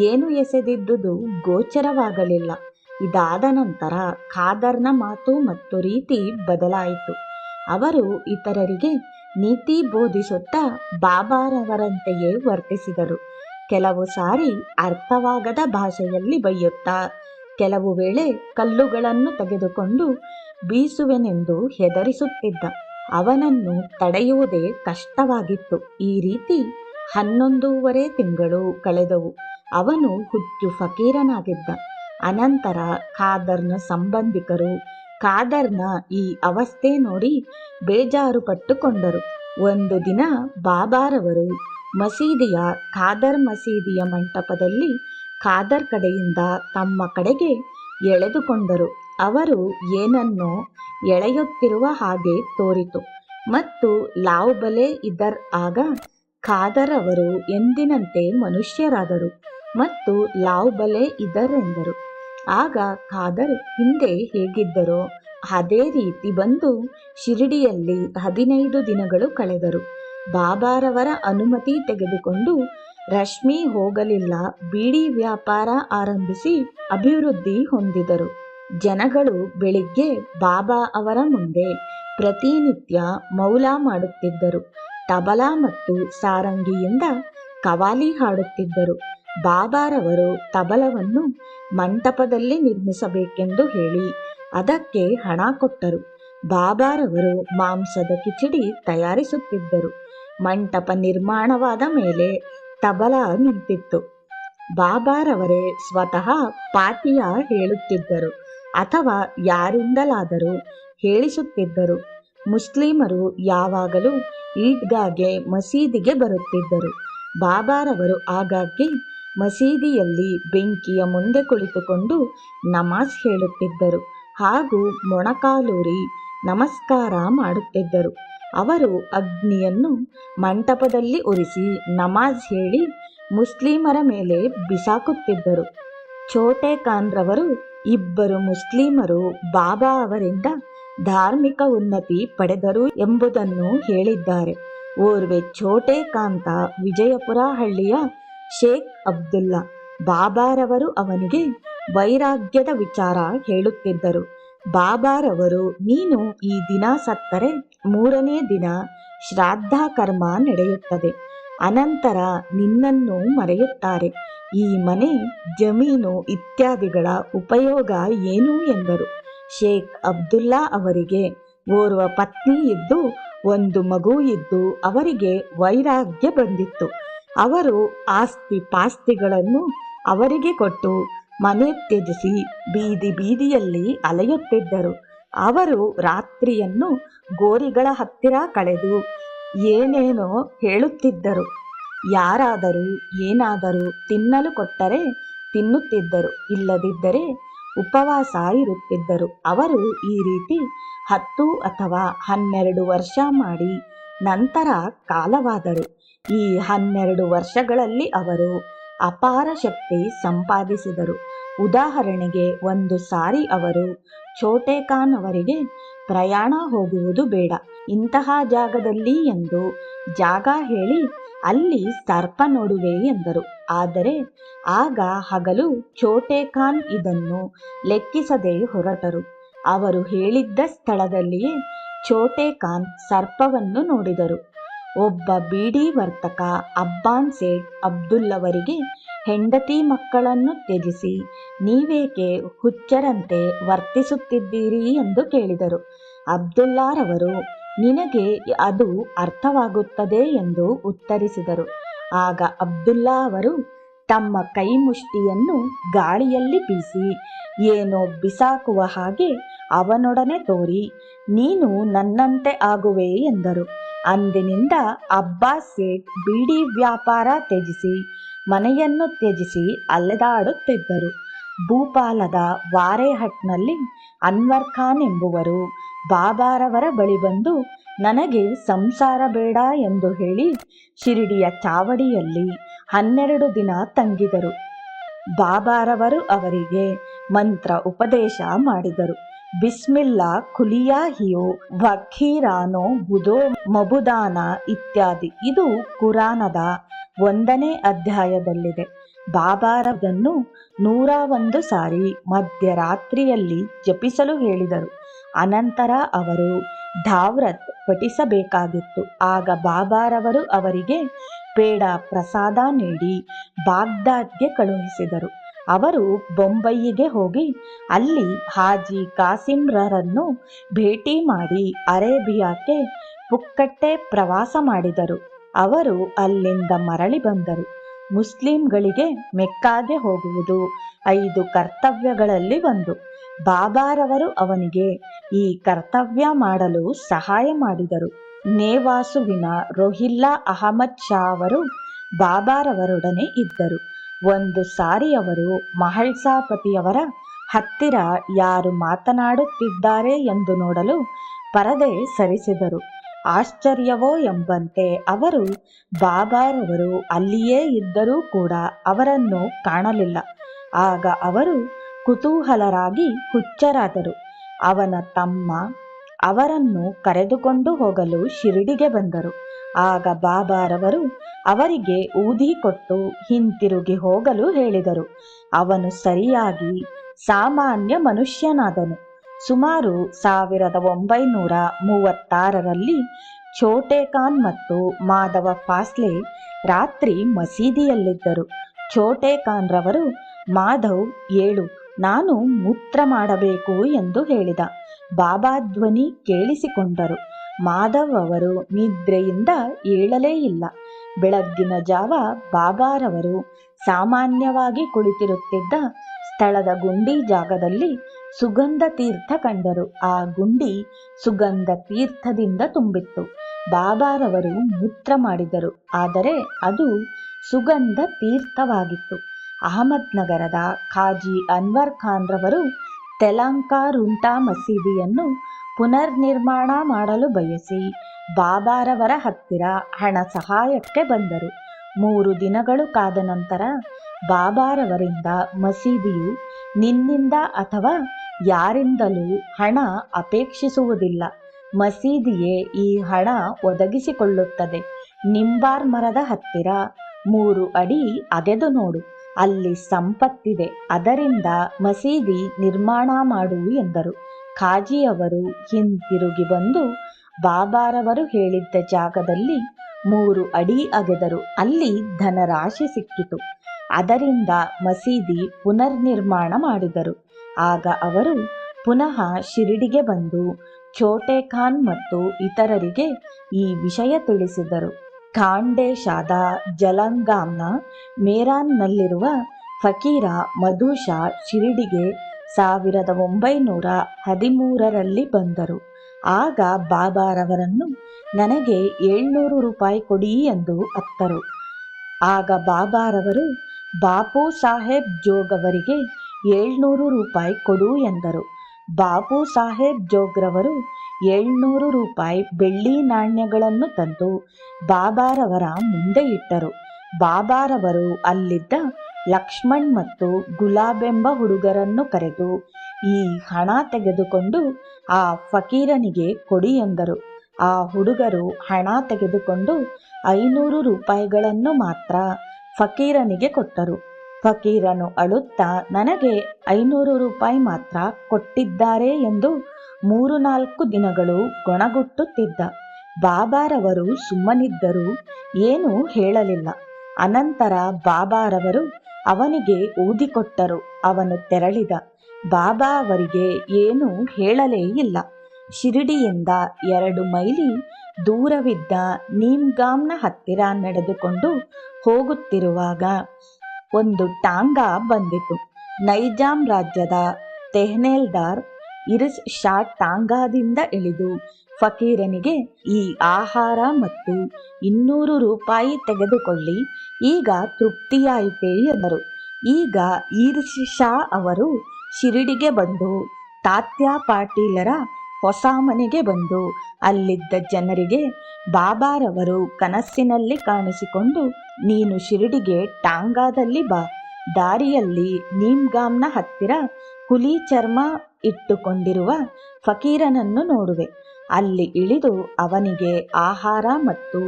ಏನು ಎಸೆದಿದ್ದುದು ಗೋಚರವಾಗಲಿಲ್ಲ. ಇದಾದ ನಂತರ ಖಾದರ್ನ ಮಾತು ಮತ್ತು ರೀತಿ ಬದಲಾಯಿತು. ಅವರು ಇತರರಿಗೆ ನೀತಿ ಬೋಧಿಸುತ್ತಾ ಬಾಬಾರವರಂತೆಯೇ ವರ್ತಿಸಿದರು. ಕೆಲವು ಸಾರಿ ಅರ್ಥವಾಗದ ಭಾಷೆಯಲ್ಲಿ ಬೈಯುತ್ತಾ ಕೆಲವು ವೇಳೆ ಕಲ್ಲುಗಳನ್ನು ತೆಗೆದುಕೊಂಡು ಬೀಸುವೆನೆಂದು ಹೆದರಿಸುತ್ತಿದ್ದ. ಅವನನ್ನು ತಡೆಯುವುದೇ ಕಷ್ಟವಾಗಿತ್ತು. ಈ ರೀತಿ ಹನ್ನೊಂದೂವರೆ ತಿಂಗಳು ಕಳೆದವು. ಅವನು ಹುಚ್ಚು ಫಕೀರನಾಗಿದ್ದ. ಅನಂತರ ಖಾದರ್ನ ಸಂಬಂಧಿಕರು ಖಾದರ್ನ ಈ ಅವಸ್ಥೆ ನೋಡಿ ಬೇಜಾರು ಪಟ್ಟುಕೊಂಡರು. ಒಂದು ದಿನ ಬಾಬಾರವರು ಮಸೀದಿಯ ಖಾದರ್ ಮಸೀದಿಯ ಮಂಟಪದಲ್ಲಿ ಖಾದರ್ ಕಡೆಯಿಂದ ತಮ್ಮ ಕಡೆಗೆ ಎಳೆದುಕೊಂಡರು. ಅವರು ಏನನ್ನೋ ಎಳೆಯುತ್ತಿರುವ ಹಾಗೆ ತೋರಿತು. ಮತ್ತು ಲಾವ್ ಬಲೆ ಇದರ್ ಆಗ ಖಾದರ್ ಅವರು ಎಂದಿನಂತೆ ಮನುಷ್ಯರಾದರು. ಮತ್ತು ಲಾವ್ ಬಲೆ ಇದರೆಂದರು. ಆಗ ಖಾದರ್ ಹಿಂದೆ ಹೇಗಿದ್ದರೋ ಅದೇ ರೀತಿ ಬಂದು ಶಿರಡಿಯಲ್ಲಿ ಹದಿನೈದು ದಿನಗಳು ಕಳೆದರು. ಬಾಬಾರವರ ಅನುಮತಿ ತೆಗೆದುಕೊಂಡು ರಶ್ಮಿ ಹೋಗಲಿಲ್ಲ, ಬೀಡಿ ವ್ಯಾಪಾರ ಆರಂಭಿಸಿ ಅಭಿವೃದ್ಧಿ ಹೊಂದಿದರು. ಜನಗಳು ಬೆಳಿಗ್ಗೆ ಬಾಬಾ ಅವರ ಮುಂದೆ ಪ್ರತಿನಿತ್ಯ ಮೌಲ ಮಾಡುತ್ತಿದ್ದರು. ತಬಲಾ ಮತ್ತು ಸಾರಂಗಿಯಿಂದ ಕವಾಲಿ ಹಾಡುತ್ತಿದ್ದರು. ಬಾಬಾರವರು ತಬಲವನ್ನು ಮಂಟಪದಲ್ಲಿ ನಿರ್ಮಿಸಬೇಕೆಂದು ಹೇಳಿ ಅದಕ್ಕೆ ಹಣ ಕೊಟ್ಟರು. ಬಾಬಾರವರು ಮಾಂಸದ ಕಿಚಡಿ ತಯಾರಿಸುತ್ತಿದ್ದರು. ಮಂಟಪ ನಿರ್ಮಾಣವಾದ ಮೇಲೆ ತಬಲ ನಿಂತಿತ್ತು. ಬಾಬಾರವರೇ ಸ್ವತಃ ಪಾತಿಯ ಹೇಳುತ್ತಿದ್ದರು ಅಥವಾ ಯಾರಿಂದಲಾದರೂ ಹೇಳಿಸುತ್ತಿದ್ದರು. ಮುಸ್ಲಿಮರು ಯಾವಾಗಲೂ ಈದ್ಗಾಗೆ ಮಸೀದಿಗೆ ಬರುತ್ತಿದ್ದರು. ಬಾಬಾರವರು ಆಗಾಗ್ಗೆ ಮಸೀದಿಯಲ್ಲಿ ಬೆಂಕಿಯ ಮುಂದೆ ಕುಳಿತುಕೊಂಡು ನಮಾಜ್ ಹೇಳುತ್ತಿದ್ದರು. ಹಾಗೂ ಮೊಣಕಾಲೂರಿ ನಮಸ್ಕಾರ ಮಾಡುತ್ತಿದ್ದರು. ಅವರು ಅಗ್ನಿಯನ್ನು ಮಂಟಪದಲ್ಲಿ ಉರಿಸಿ ನಮಾಜ್ ಹೇಳಿ ಮುಸ್ಲಿಮರ ಮೇಲೆ ಬಿಸಾಕುತ್ತಿದ್ದರು. ಛೋಟೆ ಖಾನ್ರವರು ಇಬ್ಬರು ಮುಸ್ಲಿಮರು ಬಾಬಾ ಅವರಿಂದ ಧಾರ್ಮಿಕ ಉನ್ನತಿ ಪಡೆದರು ಎಂಬುದನ್ನು ಹೇಳಿದ್ದಾರೆ. ಓರ್ವೆ ಛೋಟೆ ಕಾಂತ ವಿಜಯಪುರ ಹಳ್ಳಿಯ ಶೇಖ್ ಅಬ್ದುಲ್ಲಾ. ಬಾಬಾರವರು ಅವನಿಗೆ ವೈರಾಗ್ಯದ ವಿಚಾರ ಹೇಳುತ್ತಿದ್ದರು. ಬಾಬಾರವರು, ನೀನು ಈ ದಿನ ಸತ್ತರೆ, ಮೂರನೇ ದಿನ ಶ್ರಾದ್ದ ಕರ್ಮ ನಡೆಯುತ್ತದೆ. ಅನಂತರ ನಿನ್ನನ್ನು ಮರೆಯುತ್ತಾರೆ. ಈ ಮನೆ, ಜಮೀನು ಇತ್ಯಾದಿಗಳ ಉಪಯೋಗ ಏನು? ಎಂದರು. ಶೇಖ್ ಅಬ್ದುಲ್ಲಾ ಅವರಿಗೆ, ಓರ್ವ ಪತ್ನಿ ಇದ್ದು, ಒಂದು ಮಗು ಇದ್ದು, ಅವರಿಗೆ ವೈರಾಗ್ಯ ಬಂದಿತ್ತು. ಅವರು ಆಸ್ತಿ ಪಾಸ್ತಿಗಳನ್ನು ಅವರಿಗೆ ಕೊಟ್ಟು ಮನೆ ತ್ಯಜಿಸಿ ಬೀದಿ ಬೀದಿಯಲ್ಲಿ ಅಲೆಯುತ್ತಿದ್ದರು. ಅವರು ರಾತ್ರಿಯನ್ನು ಗೋರಿಗಳ ಹತ್ತಿರ ಕಳೆದು ಏನೇನೋ ಹೇಳುತ್ತಿದ್ದರು. ಯಾರಾದರೂ ಏನಾದರೂ ತಿನ್ನಲು ಕೊಟ್ಟರೆ ತಿನ್ನುತ್ತಿದ್ದರು, ಇಲ್ಲದಿದ್ದರೆ ಉಪವಾಸ ಇರುತ್ತಿದ್ದರು. ಅವರು ಈ ರೀತಿ ಹತ್ತು ಅಥವಾ ಹನ್ನೆರಡು ವರ್ಷ ಮಾಡಿ ನಂತರ ಕಾಲವಾದರು. ಈ ಹನ್ನೆರಡು ವರ್ಷಗಳಲ್ಲಿ ಅವರು ಅಪಾರ ಶಕ್ತಿ ಸಂಪಾದಿಸಿದರು. ಉದಾಹರಣೆಗೆ, ಒಂದು ಸಾರಿ ಅವರು ಛೋಟೆ ಖಾನ್ ಅವರಿಗೆ ಪ್ರಯಾಣ ಹೋಗುವುದು ಬೇಡ, ಇಂತಹ ಜಾಗದಲ್ಲಿ ಎಂದು ಜಾಗ ಹೇಳಿ ಅಲ್ಲಿ ಸರ್ಪ ನೋಡುವೆ ಎಂದರು. ಆದರೆ, ಆಗ ಹಗಲು ಛೋಟೆ ಖಾನ್ ಇದನ್ನು ಲೆಕ್ಕಿಸದೆ ಹೊರಟರು. ಅವರು ಹೇಳಿದ್ದ ಸ್ಥಳದಲ್ಲಿಯೇ ಛೋಟೆ ಖಾನ್ ಸರ್ಪವನ್ನು ನೋಡಿದರು. ಒಬ್ಬ ಬೀಡಿ ವರ್ತಕ ಅಬ್ಬಾನ್ ಸೇಠ್ ಅಬ್ದುಲ್ಲವರಿಗೆ ಹೆಂಡತಿ ಮಕ್ಕಳನ್ನು ತ್ಯಜಿಸಿ, ನೀವೇಕೆ ಹುಚ್ಚರಂತೆ ವರ್ತಿಸುತ್ತಿದ್ದೀರಿ ಎಂದು ಕೇಳಿದರು. ಅಬ್ದುಲ್ಲಾರವರು, ನಿನಗೆ ಅದು ಅರ್ಥವಾಗುತ್ತದೆ ಎಂದು ಉತ್ತರಿಸಿದರು. ಆಗ ಅಬ್ದುಲ್ಲಾ ಅವರು, ತಮ್ಮ ಕೈ ಮುಷ್ಟಿಯನ್ನು ಗಾಳಿಯಲ್ಲಿ ಬೀಸಿ, ಏನೋ ಬಿಸಾಕುವ ಹಾಗೆ ಅವನೊಡನೆ ತೋರಿ, ನೀನು ನನ್ನಂತೆ ಆಗುವೆ ಎಂದರು. ಅಂದಿನಿಂದ ಅಬ್ಬಾಸ್ ಸೇಠ್ ಬೀಡಿ ವ್ಯಾಪಾರ ತ್ಯಜಿಸಿ, ಮನೆಯನ್ನು ತ್ಯಜಿಸಿ ಅಲೆದಾಡುತ್ತಿದ್ದರು. ಭೂಪಾಲದ ವಾರೇಹಟ್ನಲ್ಲಿ ಅನ್ವರ್ ಖಾನ್ ಎಂಬುವರು ಬಾಬಾರವರ ಬಳಿ ಬಂದು, ನನಗೆ ಸಂಸಾರ ಬೇಡ ಎಂದು ಹೇಳಿ ಶಿರಡಿಯ ಚಾವಡಿಯಲ್ಲಿ ಹನ್ನೆರಡು ದಿನ ತಂಗಿದರು. ಬಾಬಾರವರು ಅವರಿಗೆ ಮಂತ್ರ ಉಪದೇಶ ಮಾಡಿದರು. ಬಿಸ್ಮಿಲ್ಲಾ ಕುಲಿಯಾ ಹಿಯೋ ವಖೀರಾನೋ ಬುದೋ ಮಬುದಾನ ಇತ್ಯಾದಿ. ಇದು ಕುರಾನದ ಒಂದನೇ ಅಧ್ಯಾಯದಲ್ಲಿದೆ. ಬಾಬಾರದನ್ನು ನೂರ ಒಂದು ಸಾರಿ ಮಧ್ಯರಾತ್ರಿಯಲ್ಲಿ ಜಪಿಸಲು ಹೇಳಿದರು. ಅನಂತರ ಅವರು ಧಾವ್ರತ್ ಪಠಿಸಬೇಕಾಗಿತ್ತು. ಆಗ ಬಾಬಾರವರು ಅವರಿಗೆ ಪೇಡ ಪ್ರಸಾದ ನೀಡಿ ಬಾಗ್ದಾದ್ಗೆ ಕಳುಹಿಸಿದರು. ಅವರು ಬೊಂಬೈಗೆ ಹೋಗಿ ಅಲ್ಲಿ ಹಾಜಿ ಕಾಸಿಮ್ರರನ್ನು ಭೇಟಿ ಮಾಡಿ ಅರೇಬಿಯಾಕ್ಕೆ ಪುಕ್ಕಟ್ಟೆ ಪ್ರವಾಸ ಮಾಡಿದರು. ಅವರು ಅಲ್ಲಿಂದ ಮರಳಿ ಬಂದರು. ಮುಸ್ಲಿಂಗಳಿಗೆ ಮೆಕ್ಕಾಗೆ ಹೋಗುವುದು ಐದು ಕರ್ತವ್ಯಗಳಲ್ಲಿ ಒಂದು. ಬಾಬಾರವರು ಅವನಿಗೆ ಈ ಕರ್ತವ್ಯ ಮಾಡಲು ಸಹಾಯ ಮಾಡಿದರು. ನೇವಾಸುವಿನ ರೋಹಿಲ್ಲಾ ಅಹಮದ್ ಶಾ ಅವರು ಬಾಬಾರವರೊಡನೆ ಇದ್ದರು. ಒಂದು ಸಾರಿ ಅವರು ಮಹಳ್ಸಾಪತಿಯವರ ಹತ್ತಿರ ಯಾರು ಮಾತನಾಡುತ್ತಿದ್ದಾರೆ ಎಂದು ನೋಡಲು ಪರದೆ ಸರಿಸಿದರು. ಆಶ್ಚರ್ಯವೋ ಎಂಬಂತೆ ಅವರು ಬಾಬಾರವರು ಅಲ್ಲಿಯೇ ಇದ್ದರೂ ಕೂಡ ಅವರನ್ನು ಕಾಣಲಿಲ್ಲ. ಆಗ ಅವರು ಕುತೂಹಲರಾಗಿ ಹುಚ್ಚರಾದರು. ಅವನ ತಮ್ಮ ಅವರನ್ನು ಕರೆದುಕೊಂಡು ಹೋಗಲು ಶಿರಡಿಗೆ ಬಂದರು. ಆಗ ಬಾಬಾರವರು ಅವರಿಗೆ ಊದಿ ಕೊಟ್ಟು ಹಿಂತಿರುಗಿ ಹೋಗಲು ಹೇಳಿದರು. ಅವನು ಸರಿಯಾಗಿ ಸಾಮಾನ್ಯ ಮನುಷ್ಯನಾದನು. ಸುಮಾರು ಸಾವಿರದ ಒಂಬೈನೂರ ಮೂವತ್ತಾರರಲ್ಲಿ ಖಾನ್ ಮತ್ತು ಮಾಧವ ಫಾಸ್ಲೆ ರಾತ್ರಿ ಮಸೀದಿಯಲ್ಲಿದ್ದರು. ಛೋಟೆ ಖಾನ್ರವರು ಮಾಧವ್, ಏಳು, ನಾನು ಮೂತ್ರ ಮಾಡಬೇಕು ಎಂದು ಹೇಳಿದ. ಬಾಬಾ ಧ್ವನಿ ಕೇಳಿಸಿಕೊಂಡರು. ಮಾಧವ್ ಅವರು ನಿದ್ರೆಯಿಂದ ಏಳಲೇ ಇಲ್ಲ. ಬೆಳಗ್ಗಿನ ಜಾವ ಬಾಗಾರವರು ಸಾಮಾನ್ಯವಾಗಿ ಕುಳಿತಿರುತ್ತಿದ್ದ ಸ್ಥಳದ ಗುಂಡಿ ಜಾಗದಲ್ಲಿ ಸುಗಂಧ ತೀರ್ಥ ಕಂಡರು. ಆ ಗುಂಡಿ ಸುಗಂಧ ತೀರ್ಥದಿಂದ ತುಂಬಿತ್ತು. ಬಾಬಾರವರು ಮೂತ್ರ ಮಾಡಿದರು. ಆದರೆ ಅದು ಸುಗಂಧ ತೀರ್ಥವಾಗಿತ್ತು. ಅಹಮದ್ನಗರದ ಖಾಜಿ ಅನ್ವರ್ ಖಾನ್ರವರು ತೆಲಂಕಾರುಂಟಾ ಮಸೀದಿಯನ್ನು ಪುನರ್ನಿರ್ಮಾಣ ಮಾಡಲು ಬಯಸಿ ಬಾಬಾರವರ ಹತ್ತಿರ ಹಣ ಸಹಾಯಕ್ಕೆ ಬಂದರು. ಮೂರು ದಿನಗಳು ಕಾದ ನಂತರ ಬಾಬಾರವರಿಂದ ಮಸೀದಿಯು ನಿನ್ನಿಂದ ಅಥವಾ ಯಾರಿಂದಲೂ ಹಣ ಅಪೇಕ್ಷಿಸುವುದಿಲ್ಲ. ಮಸೀದಿಯೇ ಈ ಹಣ ಒದಗಿಸಿಕೊಳ್ಳುತ್ತದೆ. ನಿಂಬಾರ್ ಮರದ ಹತ್ತಿರ ಮೂರು ಅಡಿ ಅಗೆದು ನೋಡು. ಅಲ್ಲಿ ಸಂಪತ್ತಿದೆ. ಅದರಿಂದ ಮಸೀದಿ ನಿರ್ಮಾಣ ಮಾಡು ಎಂದರು. ಖಾಜಿಯವರು ಹಿಂದಿರುಗಿ ಬಂದು ಬಾಬಾರವರು ಹೇಳಿದ್ದ ಜಾಗದಲ್ಲಿ ಮೂರು ಅಡಿ ಅಗೆದರು. ಅಲ್ಲಿ ಧನರಾಶಿ ಸಿಕ್ಕಿತು. ಅದರಿಂದ ಮಸೀದಿ ಪುನರ್ನಿರ್ಮಾಣ ಮಾಡಿದರು. ಆಗ ಅವರು ಪುನಃ ಶಿರಡಿಗೆ ಬಂದು ಛೋಟೆ ಖಾನ್ ಮತ್ತು ಇತರರಿಗೆ ಈ ವಿಷಯ ತಿಳಿಸಿದರು. ಖಾಂಡೇಶಾದ ಜಲಂಗಾಂನ ಮೇರಾನ್ನಲ್ಲಿರುವ ಫಕೀರ ಮಧುಷಾ ಶಿರಡಿಗೆ ಸಾವಿರದ ಒಂಬೈನೂರ ಹದಿಮೂರರಲ್ಲಿ ಬಂದರು. ಆಗ ಬಾಬಾರವರನ್ನು ನನಗೆ ಏಳ್ನೂರು ರೂಪಾಯಿ ಕೊಡಿ ಎಂದು ಅತ್ತರು. ಆಗ ಬಾಬಾರವರು, ಬಾಪು ಸಾಹೇಬ್ ಜೋಗವರಿಗೆ ಏಳ್ನೂರು ರೂಪಾಯಿ ಕೊಡು ಎಂದರು. ಬಾಪು ಸಾಹೇಬ್ ಜೋಗ್ರವರು ಏಳ್ನೂರು ರೂಪಾಯಿ ಬೆಳ್ಳಿ ನಾಣ್ಯಗಳನ್ನು ತಂದು ಬಾಬಾರವರ ಮುಂದೆ ಇಟ್ಟರು. ಬಾಬಾರವರು ಅಲ್ಲಿದ್ದ ಲಕ್ಷ್ಮಣ್ ಮತ್ತು ಗುಲಾಬೆಂಬ ಹುಡುಗರನ್ನು ಕರೆದು ಈ ಹಣ ತೆಗೆದುಕೊಂಡು ಆ ಫಕೀರನಿಗೆ ಕೊಡಿ ಎಂದರು. ಆ ಹುಡುಗರು ಹಣ ತೆಗೆದುಕೊಂಡು ಐನೂರು ರೂಪಾಯಿಗಳನ್ನು ಮಾತ್ರ ಫಕೀರನಿಗೆ ಕೊಟ್ಟರು. ಫಕೀರನು ಅಳುತ್ತಾ, ನನಗೆ ಐನೂರು ರೂಪಾಯಿ ಮಾತ್ರ ಕೊಟ್ಟಿದ್ದಾರೆ ಎಂದು ಮೂರು ನಾಲ್ಕು ದಿನಗಳು ಗೊಣಗುಟ್ಟುತ್ತಿದ್ದ. ಬಾಬಾರವರು ಸುಮ್ಮನಿದ್ದರೂ ಏನೂ ಹೇಳಲಿಲ್ಲ. ಅನಂತರ ಬಾಬಾರವರು ಅವನಿಗೆ ಊದಿಕೊಟ್ಟರು ಅವನು ತೆರಳಿದ. ಬಾಬಾ ಅವರಿಗೆ ಏನೂ ಹೇಳಲೇ ಇಲ್ಲ. ಶಿರಡಿಯಿಂದ ಎರಡು ಮೈಲಿ ದೂರವಿದ್ದ ನೀಮ್ಗಾಮ್ನ ಹತ್ತಿರ ನಡೆದುಕೊಂಡು ಹೋಗುತ್ತಿರುವಾಗ ಒಂದು ಟಾಂಗಾ ಬಂದಿತು. ನೈಜಾಮ್ ರಾಜ್ಯದ ತೆಹ್ನೇಲ್ದಾರ್ ಇರಿಸ್ ಶಾ ಟಾಂಗಾದಿಂದ ಇಳಿದು ಫಕೀರನಿಗೆ ಈ ಆಹಾರ ಮತ್ತು ಇನ್ನೂರು ರೂಪಾಯಿ ತೆಗೆದುಕೊಳ್ಳಿ. ಈಗ ತೃಪ್ತಿಯಾಯಿತೇ ಎಂದರು. ಈಗ ಈರ್ಷಿಷಾ ಅವರು ಶಿರಡಿಗೆ ಬಂದು, ತಾತ್ಯ ಪಾಟೀಲರ ಹೊಸ ಮನೆಗೆ ಬಂದು, ಅಲ್ಲಿದ್ದ ಜನರಿಗೆ ಬಾಬಾರವರು ಕನಸಿನಲ್ಲಿ ಕಾಣಿಸಿಕೊಂಡು, ನೀನು ಶಿರಡಿಗೆ ಟಾಂಗಾದಲ್ಲಿ ಬಾ. ದಾರಿಯಲ್ಲಿ ನೀಮ್ಗಾಮ್ನ ಹತ್ತಿರ ಹುಲಿ ಚರ್ಮ ಇಟ್ಟುಕೊಂಡಿರುವ ಫಕೀರನನ್ನು ನೋಡುವೆ. ಅಲ್ಲಿ ಇಳಿದು ಅವನಿಗೆ ಆಹಾರ ಮತ್ತು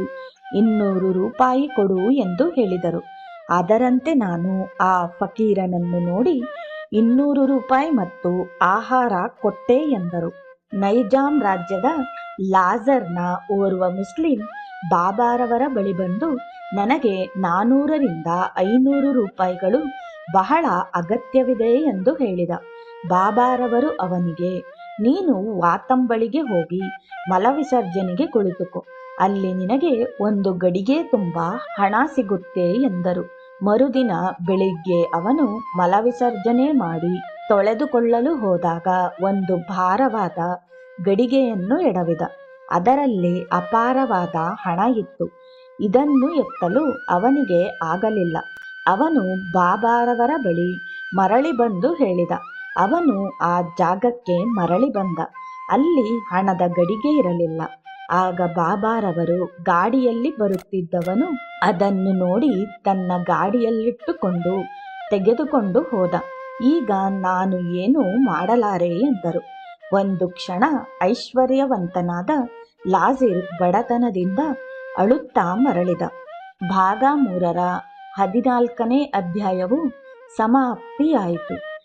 ಇನ್ನೂರು ರೂಪಾಯಿ ಕೊಡು ಎಂದು ಹೇಳಿದರು. ಅದರಂತೆ ನಾನು ಆ ಫಕೀರನನ್ನು ನೋಡಿ ಇನ್ನೂರು ರೂಪಾಯಿ ಮತ್ತು ಆಹಾರ ಕೊಟ್ಟೆ ಎಂದರು. ನೈಜಾಮ್ ರಾಜ್ಯದ ಲಾಜರ್ನ ಓರ್ವ ಮುಸ್ಲಿಂ ಬಾಬಾರವರ ಬಳಿ ಬಂದು ನನಗೆ ನಾನೂರರಿಂದ ಐನೂರು ರೂಪಾಯಿಗಳು ಬಹಳ ಅಗತ್ಯವಿದೆ ಎಂದು ಹೇಳಿದ. ಬಾಬಾರವರು ಅವನಿಗೆ ನೀನು ವಾತಂಬಳಿಗೆ ಹೋಗಿ ಮಲವಿಸರ್ಜನೆಗೆ ಕುಳಿತುಕೊ. ಅಲ್ಲಿ ನಿನಗೆ ಒಂದು ಗಡಿಗೆ ತುಂಬ ಹಣ ಸಿಗುತ್ತೆ ಎಂದರು. ಮರುದಿನ ಬೆಳಿಗ್ಗೆ ಅವನು ಮಲವಿಸರ್ಜನೆ ಮಾಡಿ ತೊಳೆದುಕೊಳ್ಳಲು ಹೋದಾಗ ಒಂದು ಭಾರವಾದ ಗಡಿಗೆಯನ್ನು ಎಡವಿದ. ಅದರಲ್ಲಿ ಅಪಾರವಾದ ಹಣ ಇತ್ತು. ಇದನ್ನು ಎತ್ತಲು ಅವನಿಗೆ ಆಗಲಿಲ್ಲ. ಅವನು ಬಾಬಾರವರ ಬಳಿ ಮರಳಿ ಬಂದು ಹೇಳಿದ ಅವನು ಆ ಜಾಗಕ್ಕೆ ಮರಳಿ ಬಂದ. ಅಲ್ಲಿ ಹಣದ ಗಡಿಗೆ ಇರಲಿಲ್ಲ. ಆಗ ಬಾಬಾರವರು ಗಾಡಿಯಲ್ಲಿ ಬರುತ್ತಿದ್ದವನು ಅದನ್ನು ನೋಡಿ ತನ್ನ ಗಾಡಿಯಲ್ಲಿಟ್ಟುಕೊಂಡು ತೆಗೆದುಕೊಂಡು ಹೋದ. ಈಗ ನಾನು ಏನು ಮಾಡಲಾರೆ ಎಂದರು. ಒಂದು ಕ್ಷಣ ಐಶ್ವರ್ಯವಂತನಾದ ಲಾಜಿರ್ ಬಡತನದಿಂದ ಅಳುತ್ತಾ ಮರಳಿದ. ಭಾಗ ಮೂರರ ಹದಿನಾಲ್ಕನೇ ಅಧ್ಯಾಯವು ಸಮಾಪ್ತಿಯಾಯಿತು.